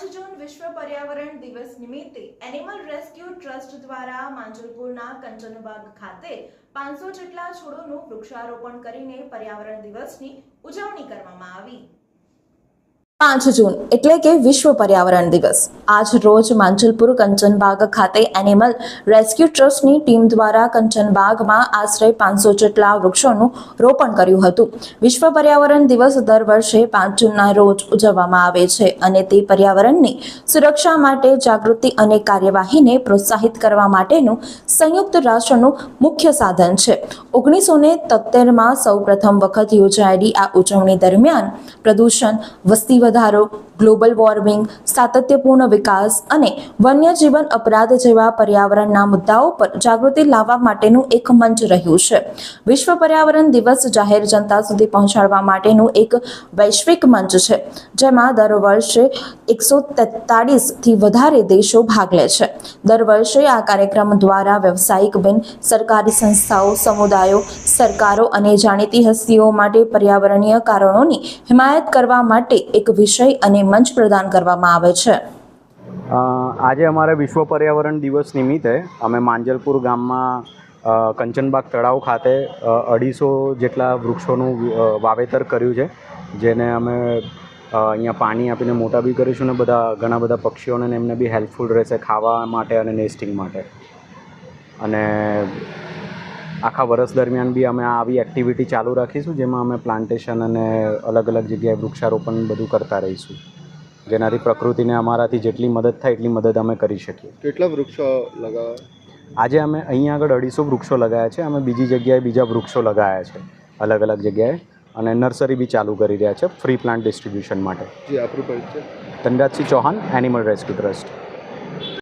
પાંચ જૂન વિશ્વ પર્યાવરણ દિવસ નિમિત્તે એનિમલ રેસ્ક્યુ ટ્રસ્ટ દ્વારા માંજલપુરના કંચનબાગ ખાતે પાંચસો જેટલા છોડોનું વૃક્ષારોપણ કરીને પર્યાવરણ દિવસની ઉજવણી કરવામાં આવી. પાંચ જૂન એટલે કે વિશ્વ પર્યાવરણ દિવસ. આજ રોજ માંજલપુર કંચનબાગ ખાતે એનિમલ રેસ્ક્યુ ટ્રસ્ટની ટીમ દ્વારા કંચનબાગમાં આશરે પાંચસો જેટલા વૃક્ષોનું રોપણ કર્યું હતું. વિશ્વ પર્યાવરણ દિવસ દર વર્ષે પાંચ જૂનના રોજ ઉજવવામાં આવે છે અને તે પર્યાવરણની સુરક્ષા માટે જાગૃતિ અને કાર્યવાહીને પ્રોત્સાહિત કરવા માટેનું સંયુક્ત રાષ્ટ્રનું મુખ્ય સાધન છે. ઓગણીસો ને તોતેરમાં સૌ પ્રથમ વખત યોજાયેલી આ ઉજવણી દરમિયાન પ્રદૂષણ, વસ્તી વધારો, ગ્લોબલ વોર્મિંગ, સાતત્યપૂર્ણ વિકાસ અને વન્યજીવન અપરાધ જેવા પર્યાવરણના મુદ્દાઓ પર જાગૃતિ લાવવા માટેનું એક મંચ રહ્યું છે. વિશ્વ પર્યાવરણ દિવસ જાહેર જનતા સુધી પહોંચાડવા માટેનું એક વૈશ્વિક મંચ છે. જેમાં દર વર્ષે એકસો તેતાળીસથી વધારે દેશો ભાગ લે છે. દર વર્ષે આ કાર્યક્રમ દ્વારા વ્યવસાયિક બિન, સરકારી સંસ્થાઓ, સમુદાયો, સરકારો અને જાણીતી હસ્તીઓ માટે પર્યાવરણીય કારણોની હિમાયત કરવા માટે એક વિષય અને મંચ પ્રદાન કરવામાં આવે છે. આજે અમારે વિશ્વ પર્યાવરણ દિવસ નિમિત્તે અમે માંજલપુર ગામમાં કંચનબાગ તળાવ ખાતે અઢીસો જેટલા વૃક્ષોનું વાવેતર કર્યું છે, જેને અમે અહીંયા પાણી આપીને મોટા બી કરીશું ને બધા ઘણા બધા પક્ષીઓને એમને બી હેલ્પફુલ રહેશે ખાવા માટે અને નેસ્ટિંગ માટે. અને આખા વર્ષ દરમિયાન બી અમે આવી એક્ટિવિટી ચાલુ રાખીશું જેમાં અમે પ્લાન્ટેશન અને અલગ અલગ જગ્યાએ વૃક્ષારોપણ બધું કરતા રહીશું. જેનાથી પ્રકૃતિને અમારાથી જેટલી મદદ થાય એટલી મદદ અમે કરી શકીએ. કેટલા વૃક્ષો લગાવ્યા આજે અમે અહીંયા આગળ અઢીસો વૃક્ષો લગાવ્યા છે અમે બીજી જગ્યાએ બીજા વૃક્ષો લગાવ્યા છે અલગ અલગ જગ્યાએ. અને નર્સરી બી ચાલુ કરી રહ્યા છે ફ્રી પ્લાન્ટ ડિસ્ટ્રીબ્યુશન માટે. જી આપણું પરિચય Dhanrajsinh Chauhan animal rescue trust.